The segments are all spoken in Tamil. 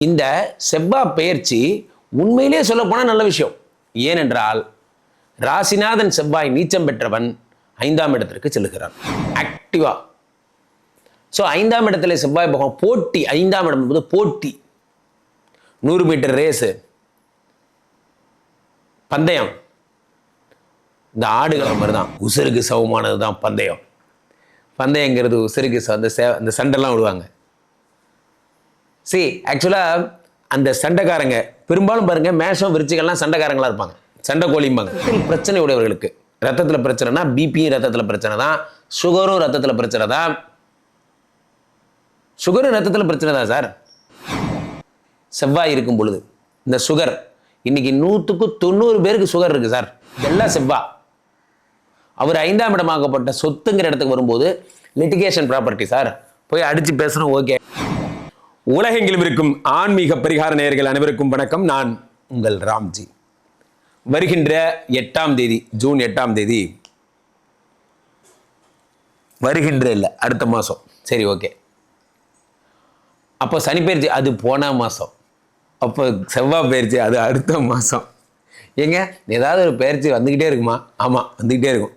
இந்த செவ்வாய் பெயர்ச்சி உண்மையிலே சொல்லப்போனால் நல்ல விஷயம். ஏனென்றால் ராசிநாதன் செவ்வாய் நீச்சம் பெற்றவன் ஐந்தாம் இடத்திற்கு செல்கிறான் ஆக்டிவா ஸோ ஐந்தாம் இடத்துல செவ்வாய் பகவான் போட்டி ஐந்தாம் இடம் என்பது போட்டி. நூறு மீட்டர் ரேஸு பந்தயம். இந்த ஆடுகள் மாதிரி தான் உசுருக்கு சமமானது தான் பந்தயம். பந்தயங்கிறது உசுருக்கு ச- அந்த சே அந்த சண்டைலாம் விடுவாங்க. சி ஆக்சுவலாக அந்த சண்டைக்காரங்க பெரும்பாலும் பாருங்க மேஷம் விருச்சிகள்லாம் சண்டைக்காரங்களாக இருப்பாங்க. சண்டை கோழிம்பாங்க. பிரச்சனை உடையவர்களுக்கு. ரத்தத்தில் பிரச்சனைனா பிபியும் ரத்தத்தில் பிரச்சனை தான். சுகரும் ரத்தத்தில் பிரச்சனை தான். சுகரும் ரத்தத்தில் பிரச்சனை தான் சார் செவ்வாய் இருக்கும் பொழுது இந்த சுகர் இன்னைக்கு நூற்றுக்கு தொண்ணூறு பேருக்கு சுகர் இருக்கு சார் இதெல்லாம் செவ்வா. அவர் ஐந்தாம் இடமாகப்பட்ட சொத்துங்கிற இடத்துக்கு வரும்போது லிட்டிகேஷன் ப்ராப்பர்ட்டி சார் போய் அடிச்சு பேசணும் ஓகே உலகெங்கிலும் இருக்கும் ஆன்மீக பரிகார நேயர்கள் அனைவருக்கும் வணக்கம். நான் உங்கள் ராம்ஜி. வருகின்ற எட்டாம் தேதி ஜூன் எட்டாம் தேதி வருகின்ற இல்லை அடுத்த மாதம் சரி ஓகே. அப்போ சனி பயிற்சி அது போன மாதம் அப்போ செவ்வாய் பயிற்சி அது அடுத்த மாதம் ஏங்க ஏதாவது ஒரு பயிற்சி வந்துக்கிட்டே இருக்குமா? ஆமாம் வந்துக்கிட்டே இருக்கும்.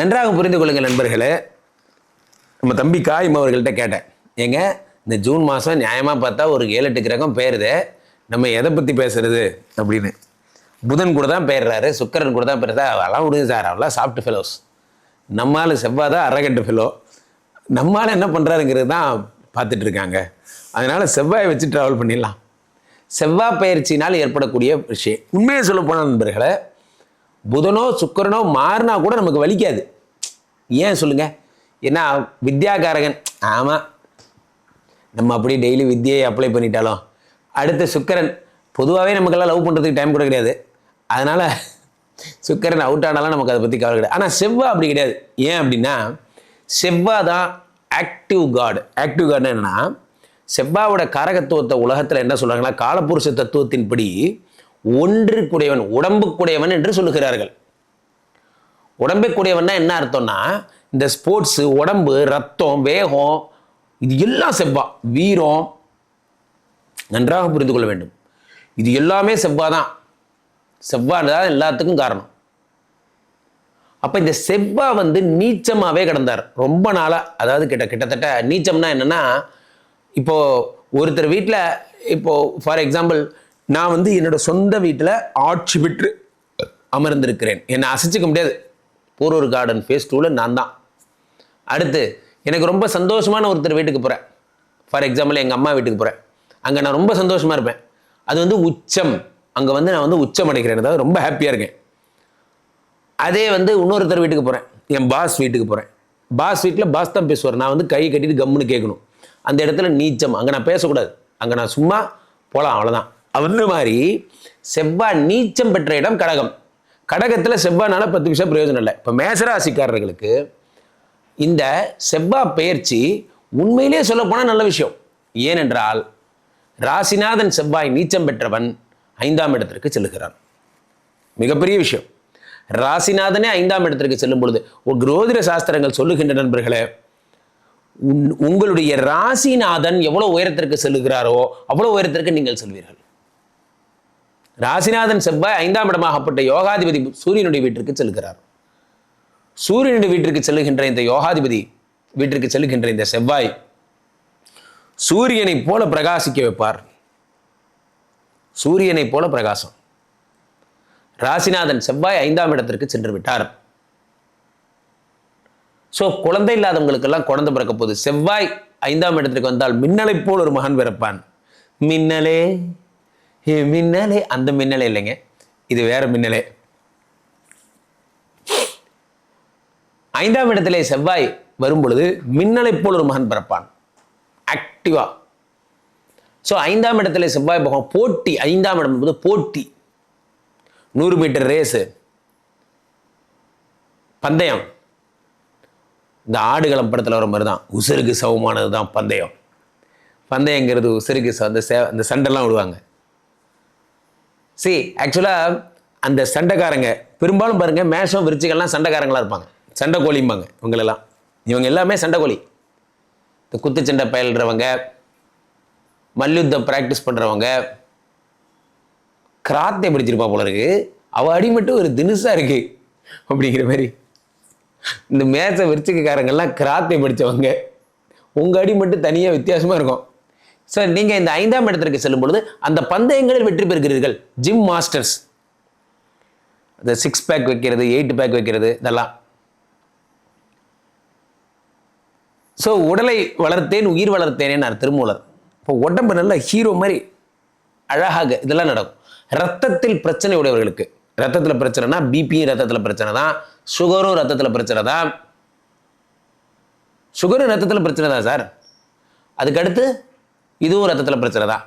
நன்றாக புரிந்து கொள்ளுங்கள் நண்பர்களே. நம்ம தம்பி காயும் அவர்கள்ட்ட கேட்டேன். ஏங்க இந்த ஜூன் மாதம் நியாயமாக பார்த்தா ஒரு ஏழு எட்டு கிரகம் பெயருதே நம்ம எதை பற்றி பேசுறது? அப்படின்னு. புதன் கூட தான் பெயர்றாரு சுக்கிரன் கூட தான் பெயர்றா அதெல்லாம் விடுங்க சார் அவெல்லாம் சாஃப்ட் ஃபெலோஸ் நம்மால் செவ்வாய் தான் அரகண்டு ஃபெலோ நம்மால் என்ன பண்ணுறாருங்கிறது தான் பார்த்துட்டு இருக்காங்க. அதனால் செவ்வாயை வச்சு ட்ராவல் பண்ணிடலாம். செவ்வாய் பயிற்சியினால் ஏற்படக்கூடிய விஷயம். உண்மையை சொல்ல போனால் நண்பர்களே புதனோ சுக்கிரனோ மாறினா கூட நமக்கு வலிக்காது. ஏன் சொல்லுங்க? ஏன்னா வித்யாகாரகன் ஆமாம் நம்ம அப்படியே டெய்லி வித்தியை அப்ளை பண்ணிட்டாலும் அடுத்து சுக்கரன் பொதுவாகவே நமக்கெல்லாம் லவ் பண்ணுறதுக்கு டைம் கூட கிடையாது. அதனால் சுக்கரன் அவுட் ஆனாலும் நமக்கு அதை பற்றி கவலை கிடையாது. ஆனால் செவ்வா அப்படி கிடையாது. ஏன் அப்படின்னா செவ்வா தான் ஆக்டிவ் கார்டு ஆக்டிவ் காட்னா என்னென்னா செவ்வாவோட காரகத்துவத்தை உலகத்தில் என்ன சொல்கிறாங்கன்னா காலப்புருஷ தத்துவத்தின்படி ஒன்றுக்குடையவன் உடம்புக்குடையவன் என்று சொல்லுகிறார்கள். உடம்புக்குடையவன்னா என்ன அர்த்தம்னா இந்த ஸ்போர்ட்ஸு உடம்பு ரத்தம் வேகம் இது எல்லாம் செவ்வா. வீரம் நன்றாக புரிந்து கொள்ள வேண்டும். இது எல்லாமே செவ்வாய் தான் செவ்வாய் தான் எல்லாத்துக்கும் காரணம். அப்போ இந்த செவ்வாய் வந்து நீச்சமாகவே கிடந்தார். ரொம்ப நாளாக அதாவது கிட்ட கிட்டத்தட்ட நீச்சம்னா என்னன்னா இப்போ ஒருத்தர் வீட்டில் இப்போ ஃபார் எக்ஸாம்பிள் நான் வந்து என்னோட சொந்த வீட்டில் ஆட்சி பெற்று அமர்ந்திருக்கிறேன். என்னை அசைச்சிக்க முடியாது. போரூர் கார்டன் ஃபேஸ் டூவில் நான் தான். அடுத்து எனக்கு ரொம்ப சந்தோஷமான ஒருத்தர் வீட்டுக்கு போகிறேன் ஃபார் எக்ஸாம்பிள் எங்கள் அம்மா வீட்டுக்கு போகிறேன் அங்கே நான் ரொம்ப சந்தோஷமாக இருப்பேன். அது வந்து உச்சம். அங்கே வந்து நான் வந்து உச்சம் அடைக்கிறேன் அதாவது ரொம்ப ஹாப்பியாக இருக்கேன். அதே வந்து இன்னொருத்தர் வீட்டுக்கு போகிறேன் என் பாஸ் வீட்டுக்கு போகிறேன் பாஸ் வீட்டில் பாஸ் தான் பேசுவார். நான் வந்து கை கட்டிட்டு கம்முன்னு கேட்கணும். அந்த இடத்துல நீச்சம். அங்கே நான் பேசக்கூடாது. அங்கே நான் சும்மா போகலாம் அவ்வளோதான் அந்த மாதிரி செவ்வாய் நீச்சம் பெற்ற இடம் கடகம். கடகத்தில் செவ்வாய்னால பத்து விஷயம் பிரயோஜனம் இல்லை. இப்போ மேசராசிக்காரர்களுக்கு இந்த செவ்வாய் பெயர்ச்சி உண்மையிலேயே சொல்லப்போனால் நல்ல விஷயம். ஏனென்றால் ராசிநாதன் செவ்வாய் நீச்சம் பெற்றவன் ஐந்தாம் இடத்திற்கு செல்லுகிறான். மிகப்பெரிய விஷயம். ராசிநாதனே ஐந்தாம் இடத்திற்கு செல்லும் பொழுது ஒரு ஜோதிட சாஸ்திரங்கள் சொல்லுகின்ற நண்பர்களே உன்- உங்களுடைய ராசிநாதன் எவ்வளவு உயரத்திற்கு செல்லுகிறாரோ அவ்வளவு உயரத்திற்கு நீங்கள் செல்வீர்கள். ராசிநாதன் செவ்வாய் ஐந்தாம் இடமாகப்பட்ட யோகாதிபதி சூரியனுடைய வீட்டிற்கு செல்கிறார் சூரியனுடைய வீட்டிற்கு செல்லுகின்ற இந்த யோகாதிபதி வீட்டிற்கு செல்லுகின்ற இந்த செவ்வாய் சூரியனை போல பிரகாசிக்க வைப்பார். சூரியனை போல பிரகாசம். ராசிநாதன் செவ்வாய் ஐந்தாம் இடத்திற்கு சென்று விட்டார். ஸோ குழந்தை இல்லாதவங்களுக்கெல்லாம் குழந்தை பிறக்க போகுது. செவ்வாய் ஐந்தாம் இடத்திற்கு வந்தால் மின்னலை போல் ஒரு மகன் பிறப்பான். மின்னலே மின்னலே. அந்த மின்னலே இல்லைங்க. இது வேற மின்னலே. ஐந்தாம் இடத்திலே செவ்வாய் வரும் பொழுது மின்னலை போல் ஒரு மகன் பிறப்பான். ஆக்டிவா ஸோ ஐந்தாம் இடத்துல செவ்வாய் பகவான் போட்டி ஐந்தாம் இடம் என்பது போட்டி. நூறு மீட்டர் ரேஸு. பந்தயம். இந்த ஆடுகளம் படத்தில் வர மாதிரி தான் உசுருக்கு சமமானது தான் பந்தயம். பந்தயங்கிறது உசுருக்கு ச- அந்த சே அந்த சண்டைலாம் விடுவாங்க. சி ஆக்சுவலாக அந்த சண்டைக்காரங்க பெரும்பாலும் பாருங்க மேஷம் விருச்சிகள்லாம் சண்டைக்காரங்களாக இருப்பாங்க. சண்டை கோழிம்பாங்க இவங்களெல்லாம். இவங்க எல்லாமே சண்டை கோழி. இந்த குத்துச்சண்டை பயில்றவங்க மல்யுத்தம் ப்ராக்டிஸ் பண்ணுறவங்க கிராத்தை பிடிச்சிருப்பா போல இருக்கு. அவ அடி மட்டும் ஒரு தினுசாக இருக்கு அப்படிங்கிற மாதிரி. இந்த மேச விருச்சிகக்காரங்கெல்லாம் கிராத்தை படித்தவங்க உங்கள் அடி மட்டும் தனியாக வித்தியாசமாக இருக்கும். சார் நீங்கள் இந்த ஐந்தாம் இடத்திற்கு செல்லும் பொழுது அந்த பந்தயங்களில் வெற்றி பெறுகிறீர்கள். ஜிம் மாஸ்டர்ஸ் இந்த சிக்ஸ் பேக் வைக்கிறது எயிட் பேக் வைக்கிறது இதெல்லாம். ஸோ உடலை வளர்த்தேன் உயிர் வளர்த்தேனே நான் திருமூலர். இப்போ உடம்பு நல்ல ஹீரோ மாதிரி அழகாக இதெல்லாம் நடக்கும். ரத்தத்தில் பிரச்சனை உடையவர்களுக்கு. ரத்தத்தில் பிரச்சனைனா பிபியும் ரத்தத்தில் பிரச்சனை தான். சுகரும் ரத்தத்தில் பிரச்சனை தான். சுகரும் ரத்தத்தில் பிரச்சனை தான் சார். அதுக்கடுத்து இதுவும் ரத்தத்தில் பிரச்சனை தான்.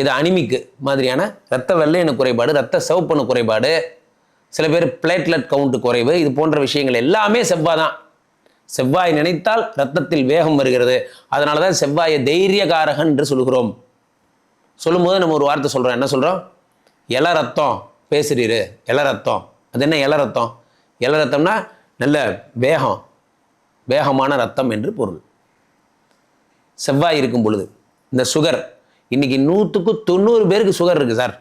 இது அனிமிக்கு மாதிரியான ரத்த வெள்ளையின குறைபாடு ரத்த சிவப்பணு குறைபாடு சில பேர் பிளேட்லெட் கவுண்ட் குறைவு இது போன்ற விஷயங்கள் எல்லாமே செவ்வாய் தான் செவ்வாய் நினைத்தால் ரத்தத்தில் வேகம் வருகிறது. அதனால தான் செவ்வாயை தைரியகாரகன் என்று சொல்கிறோம் சொல்லும்போது நம்ம ஒரு வார்த்தை சொல்கிறோம் என்ன சொல்கிறோம் இல ரத்தம். பேசுறீரு. இல ரத்தம். அது என்ன இல ரத்தம்? இல ரத்தம்னா நல்ல வேகம். வேகமான ரத்தம் என்று பொருள். செவ்வாய் இருக்கும் பொழுது இந்த சுகர் இன்னைக்கு நூற்றுக்கு தொண்ணூறு பேருக்கு சுகர் இருக்குது சார்.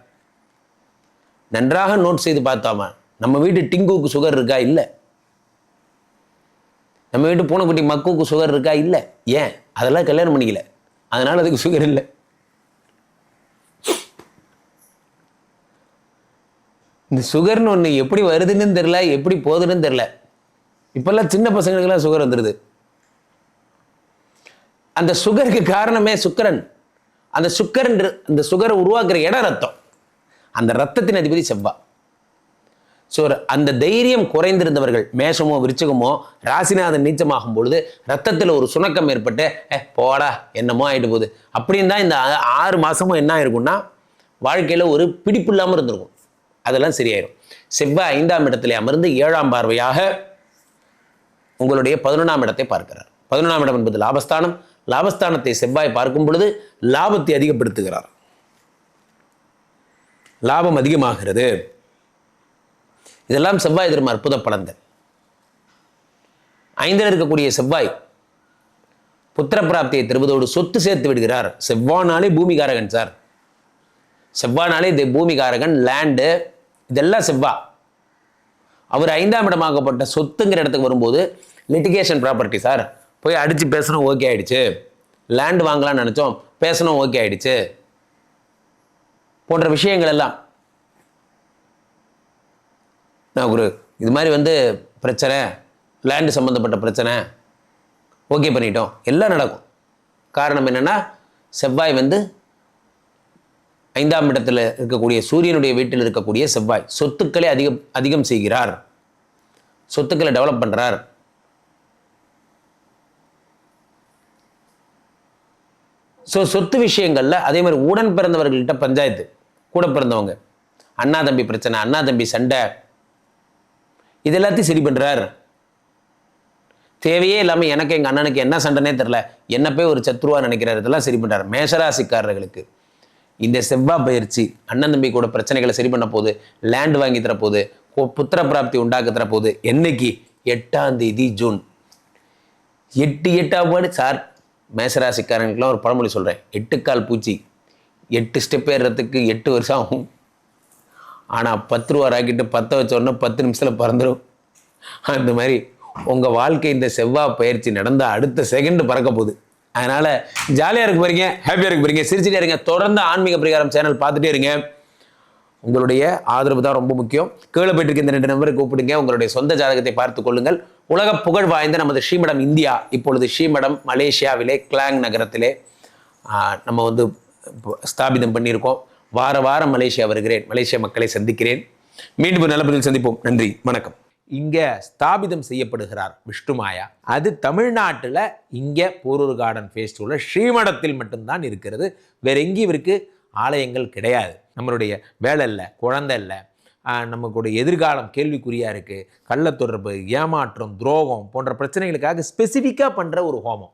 நன்றாக நோட் செய்து பார்த்தாம? நம்ம வீட்டு டிங்குவுக்கு சுகர் இருக்கா? இல்லை. நம்ம வீட்டு பூனைக்குட்டி மக்குவுக்கு சுகர் இருக்கா? இல்லை. ஏன்? அதெல்லாம் கல்யாணம் பண்ணிக்கல. அதனால அதுக்கு சுகர் இல்லை. இந்த சுகர்னு ஒன்று எப்படி வருதுன்னு தெரில எப்படி போகுதுன்னு தெரில இப்போல்லாம் சின்ன பசங்களுக்கெல்லாம் சுகர் வந்துடுது அந்த சுகருக்கு காரணமே சுக்கரன். அந்த சுக்கரன் அந்த சுகரை உருவாக்குற இடம் ரத்தம். அந்த ரத்தத்தின் அதிபதி செவ்வா. ஸோ அந்த தைரியம் குறைந்திருந்தவர்கள் மேஷமோ விருச்சகமோ ராசிநாதன் நீச்சமாகும் பொழுது ரத்தத்தில் ஒரு சுணக்கம் ஏற்பட்டு ஏ போடா என்னமோ ஆயிட்டு போகுது. அப்படின்னு தான் இந்த ஆ- ஆறு மாதமும் என்ன ஆயிருக்கும்னா வாழ்க்கையில் ஒரு பிடிப்பு இல்லாமல் இருந்திருக்கும். அதெல்லாம் சரியாயிடும் செவ்வாய் ஐந்தாம் இடத்துல அமர்ந்து ஏழாம் பார்வையாக உங்களுடைய பதினொன்றாம் இடத்தை பார்க்கிறார். பதினொன்றாம் இடம் என்பது லாபஸ்தானம். லாபஸ்தானத்தை செவ்வாய் பார்க்கும் பொழுது லாபத்தை அதிகப்படுத்துகிறார். லாபம் அதிகமாகிறது. இதெல்லாம் செவ்வாய் தரும் அற்புத பலன்கள் ஐந்தில் இருக்கக்கூடிய செவ்வாய் புத்திர பிராப்தியை தருவதோடு சொத்து சேர்த்து விடுகிறார். செவ்வானாலே பூமிகாரகன் சார். செவ்வானாலே இது பூமிகாரகன் லேண்டு இதெல்லாம் செவ்வா. அவர் ஐந்தாம் இடமாகப்பட்ட சொத்துங்கிற இடத்துக்கு வரும்போது லிட்டிகேஷன் ப்ராப்பர்ட்டி சார். போய் அடித்து பேசணும் ஓகே ஆயிடுச்சு. லேண்ட் வாங்கலாம்னு நினச்சோம் பேசணும் ஓகே ஆயிடுச்சு. போன்ற விஷயங்கள் எல்லாம் நான் குரு இது மாதிரி வந்து பிரச்சனை லேண்டு சம்மந்தப்பட்ட பிரச்சனை ஓகே பண்ணிட்டோம். எல்லாம் நடக்கும். காரணம் என்னென்னா செவ்வாய் வந்து ஐந்தாம் இடத்தில் இருக்கக்கூடிய சூரியனுடைய வீட்டில் இருக்கக்கூடிய செவ்வாய் சொத்துக்களை அதிகம் அதிகம் செய்கிறார். சொத்துக்களை டெவலப் பண்ணுறார் ஸோ சொத்து விஷயங்களில் அதே மாதிரி உடன் பிறந்தவர்கள்ட்ட பஞ்சாயத்து கூட பிறந்தவங்க. அண்ணா தம்பி பிரச்சனை அண்ணா தம்பி சண்டை இது எல்லாத்தையும் சரி பண்ணுறார் தேவையே இல்லாமல் எனக்கு எங்கள் அண்ணனுக்கு என்ன சண்டைனே தெரில என்ன போய் ஒரு சத்ருவா நினைக்கிறார் இதெல்லாம் சரி பண்ணுறார் மேஷராசிக்காரர்களுக்கு இந்த செவ்வாய் பயிற்சி அண்ணன் தம்பி கூட பிரச்சனைகளை சரி பண்ண போகுது லேண்ட் வாங்கி தர போகுது புத்திர பிராப்தி உண்டாக்க தர போகுது என்னைக்கு? எட்டாம் தேதி ஜூன். எட்டு எட்டாம் பாடு. சார் மேசராசிக்காரங்களுக்குலாம் ஒரு பழமொழி சொல்கிறேன் எட்டுக்கால் பூச்சி எட்டு ஸ்டெப் ஏறுறதுக்கு எட்டு வருஷம் ஆகும். ஆனால் பத்து ரூபா ராக்கெட்டு பற்ற வச்சோடனே பத்து நிமிஷத்தில் பறந்துடும் அந்த மாதிரி உங்கள் வாழ்க்கை இந்த செவ்வாய் பயிற்சி நடந்தால் அடுத்த செகண்டு பறக்க போகுது. அதனால் ஜாலியாக இருக்க போகிறீங்க ஹாப்பியாக இருக்க போகிறீங்க சிரிச்சுட்டே இருங்க தொடர்ந்து ஆன்மீக பிரகாரம் சேனல் பார்த்துட்டே இருங்க. உங்களுடைய ஆதரவு தான் ரொம்ப முக்கியம். கீழே போயிட்டு இருக்க இந்த ரெண்டு நம்பரை கூப்பிடுங்க உங்களுடைய சொந்த ஜாதகத்தை பார்த்து கொள்ளுங்கள். உலக புகழ் வாய்ந்த நமது ஸ்ரீமடம் இந்தியா இப்பொழுது ஸ்ரீமடம் மலேசியாவிலே கிளாங் நகரத்திலே நம்ம வந்து ஸ்தாபிதம் பண்ணியிருக்கோம். வார வாரம் மலேசியா வருகிறேன். மலேசிய மக்களை சந்திக்கிறேன். மீண்டும் நலப்பதில் சந்திப்போம். நன்றி. வணக்கம். இங்கே ஸ்தாபிதம் செய்யப்படுகிறார் விஷ்ணுமாயா அது தமிழ்நாட்டில் இங்கே போரூர் கார்டன் ஃபேஸ்டிவலில் ஸ்ரீமடத்தில் மட்டும்தான் இருக்கிறது. வேற எங்கேயும் இவருக்கு ஆலயங்கள் கிடையாது. நம்மளுடைய வேலை இல்லை குழந்தை இல்லை. நமக்குடைய எதிர்காலம் கேள்விக்குறியாக இருக்குது கள்ளத்தொடர்பு ஏமாற்றம் துரோகம் போன்ற பிரச்சனைகளுக்காக ஸ்பெசிஃபிக்காக பண்ணுற ஒரு ஹோமம்.